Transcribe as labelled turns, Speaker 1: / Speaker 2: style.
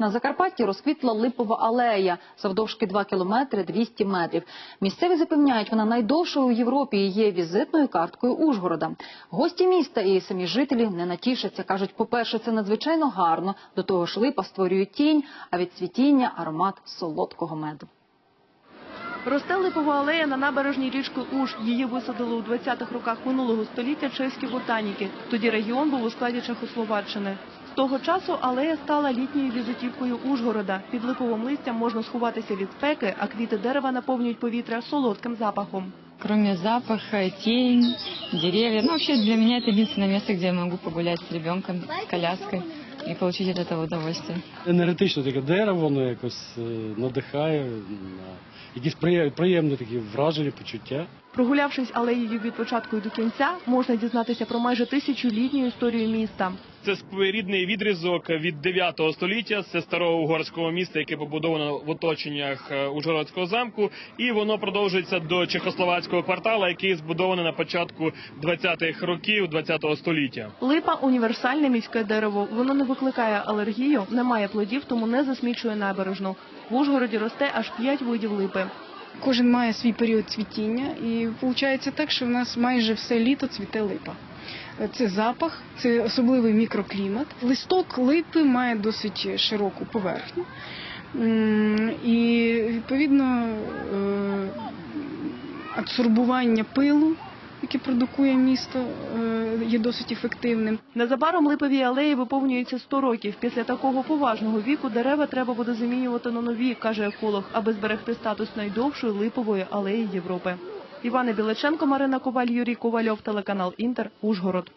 Speaker 1: На Закарпатті розквітла липова алея завдовжки 2 кілометри 200 метрів. Місцеві запевняють, вона найдовшою у Європі і є візитною карткою Ужгорода. Гості міста і самі жителі не натішаться. кажуть, по-перше, це надзвичайно гарно. До того ж, липа створює тінь, а від цвітіння аромат солодкого меду.
Speaker 2: Росте липова алея на набережній річки Уж. Її висадили у 20-х роках минулого століття чеські ботаніки. Тоді регіон був у складі Чехословаччини. З того часу алея стала літньою візитівкою Ужгорода. Під липовим листям можна сховатися від спеки, а квіти дерева наповнюють повітря солодким запахом.
Speaker 3: Кроме запаха, тень, деревья. Ну, вообще для меня это единственное место, где я могу погулять с ребенком, с коляской и получить от этого удовольствие.
Speaker 4: енергетично таке дерево, воно якось е, надихає на якісь приє- приємні такі враження, почуття.
Speaker 2: Прогулявшись алеєю від початку і до кінця, можна дізнатися про майже тисячолітню історію міста.
Speaker 5: Це своєрідний відрізок від 9 століття. Це старого угорського міста, яке побудовано в оточеннях е, Ужгородського замку, і воно продовжується до чехословацького квартала, який збудований на початку 20-х років 20 століття.
Speaker 2: Липа універсальне міське дерево. Воно не викликає алергію, не має плодів, тому не засмічує набережну. В Ужгороді росте аж п'ять видів липи.
Speaker 6: Кожен має свій період цвітіння, і виходить так, що в нас майже все літо цвіте липа. Це запах, це особливий мікроклімат. Листок липи має досить широку поверхню. І відповідно е, адсорбування пилу, яке продукує місто, е, є досить ефективним.
Speaker 2: Незабаром липові алеї виповнюється 100 років. Після такого поважного віку дерева треба буде замінювати на нові, каже еколог, аби зберегти статус найдовшої липової алеї Європи. Івана Білеченко, Марина Коваль, Юрій Ковальов, телеканал Інтер, Ужгород.